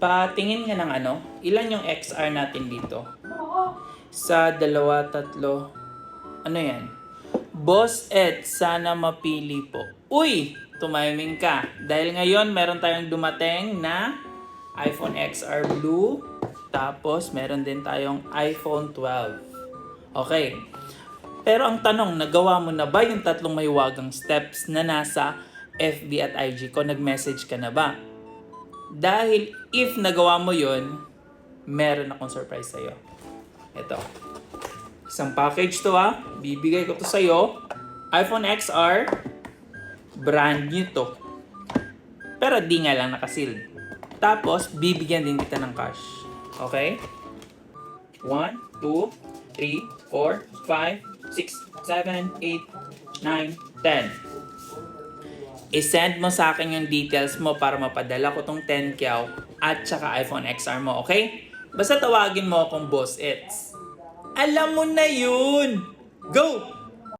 patingin nga ng ano, ilan yung XR natin dito? Sa dalawa, tatlo, ano yan? Boss Ed, sana mapili po. Uy! Tumiming ka. Dahil ngayon, meron tayong dumating na iPhone XR Blue. Tapos, meron din tayong iPhone 12. Okay. Pero ang tanong, nagawa mo na ba yung tatlong may wagang steps na nasa FB at IG ko? Nag-message ka na ba? Dahil if nagawa mo yun, meron akong surprise sa'yo. Ito. Isang package to ha. Bibigay ko to sa'yo. iPhone XR. Brand new to. Pero di nga lang nakasealed. Tapos, bibigyan din kita ng cash. Okay? 1, 2, 3, 4, 5, 6, 7, 8, 9, 10. I-send mo sa akin yung details mo para mapadala ko tong 10 kyaw at saka iPhone XR mo, okay? Basta tawagin mo akong Boss It's. Alam mo na yun! Go!